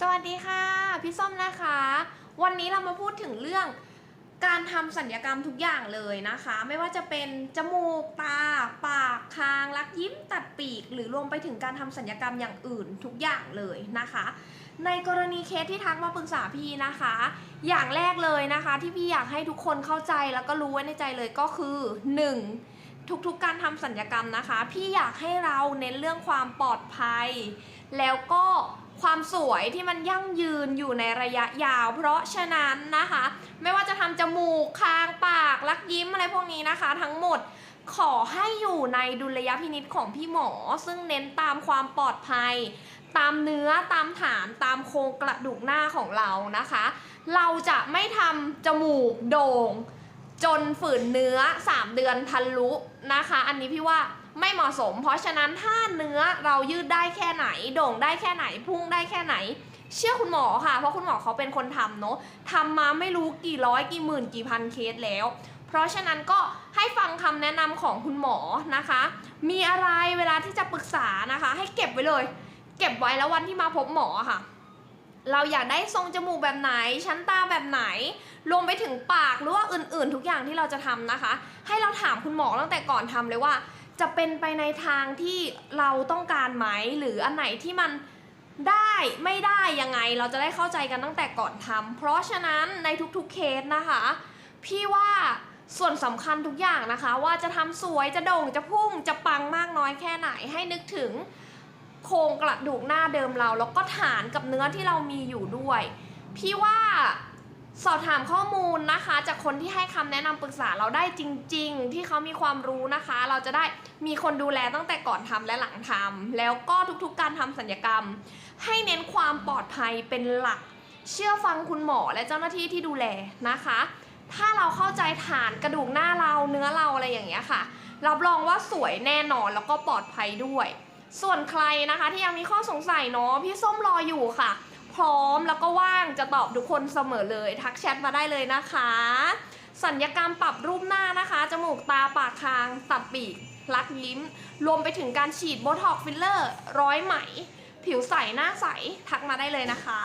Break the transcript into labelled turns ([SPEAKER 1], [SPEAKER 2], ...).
[SPEAKER 1] สวัสดีค่ะ พี่ส้มนะคะ วันนี้เรามาพูดถึงเรื่องการทำสัญญกรรมทุกอย่างเลยนะคะ ไม่ว่าจะเป็นจมูกตา ปากคางรักยิ้มตัดปีก หรือรวมไปถึงการทำสัญญกรรมอย่างอื่นทุกอย่างเลยนะคะ ในกรณีเคสที่ทักมาปรึกษาพี่นะคะ อย่างแรกเลยนะคะ ที่พี่อยากให้ทุกคนเข้าใจแล้วก็รู้ไว้ในใจเลยก็คือ 1. ทุกๆการทำสัญญกรรมนะคะ พี่อยากให้เราเน้นเรื่องความปลอดภัย แล้วก็ความสวยที่มันยั่งยืนอยู่ในระยะยาว เพราะฉะนั้นนะคะ ไม่ว่าจะทำจมูกคางปากลักยิ้มอะไรพวกนี้นะคะ ทั้งหมดขอให้อยู่ในดุลยพินิษของพี่หมอ ซึ่งเน้นตามความปลอดภัย ตามเนื้อตามฐานตามโครงกระดูกหน้าของเรานะคะ เราจะไม่ทำจมูกโด่ง จนฝืนเนื้อ 3 เดือนทะลุนะคะ อันนี้พี่ว่า ไม่เหมาะสม เพราะฉะนั้นถ้าเนื้อเรายืดได้แค่ไหน โด่งได้แค่ไหน พุ่งได้แค่ไหน เชื่อคุณหมอค่ะ เพราะคุณหมอเขาเป็นคนทำเนาะทำมาไม่รู้กี่ร้อยกี่หมื่นกี่พันเคสแล้ว เพราะฉะนั้นก็ให้ฟังคำแนะนำของคุณหมอนะคะ มีอะไรเวลาที่จะปรึกษานะคะ ให้เก็บไว้เลย เก็บไว้แล้ววันที่มาพบหมอค่ะเราอยากได้ทรงจมูกแบบไหน ชั้นตาแบบไหน รวมไปถึงปากหรือว่าอื่นๆ ทุกอย่างที่เราจะทำนะคะ ให้เราถามคุณหมอตั้งแต่ก่อนทำเลยว่า จะเป็นไปในทางที่เราต้องการไหมหรืออันไหนที่มันได้ไม่ได้ยังไงเราจะได้เข้าใจกันตั้งแต่ก่อนทำเพราะฉะนั้นในทุกๆเคสนะคะ พี่ว่าส่วนสำคัญทุกอย่างนะคะ ว่าจะทำสวยจะโด่งจะพุ่งจะปังมากน้อยแค่ไหนให้นึกถึงโครงกระดูกหน้าเดิมเรา แล้วก็ฐานกับเนื้อที่เรามีอยู่ด้วย พี่ว่า สอบถามข้อมูลนะคะ จากคนที่ให้คำแนะนำปรึกษาเราได้จริง ๆ ที่เขามีความรู้นะคะ เราจะได้มีคนดูแลตั้งแต่ก่อนทำและหลังทำแล้วก็ทุกๆการทำสัญญกรรม ให้เน้นความปลอดภัยเป็นหลัก เชื่อฟังคุณหมอและเจ้าหน้าที่ที่ดูแลนะคะ ถ้าเราเข้าใจฐานกระดูกหน้าเราเนื้อเราอะไรอย่างเงี้ยค่ะ รับรองว่าสวยแน่นอนแล้วก็ปลอดภัยด้วย ส่วนใครนะคะที่ยังมีข้อสงสัยเนาะพี่ส้มรออยู่ค่ะ พร้อมแล้วก็ว่างจะตอบทุกคนเสมอเลย ทักแชทมาได้เลยนะคะ สัญญกรรมปรับรูปหน้านะคะ จมูกตาปากคาง ตัดปีกลักยิ้ม รวมไปถึงการฉีดโบท็อกฟิลเลอร์ ร้อยไหม ผิวใสหน้าใส ทักมาได้เลยนะคะ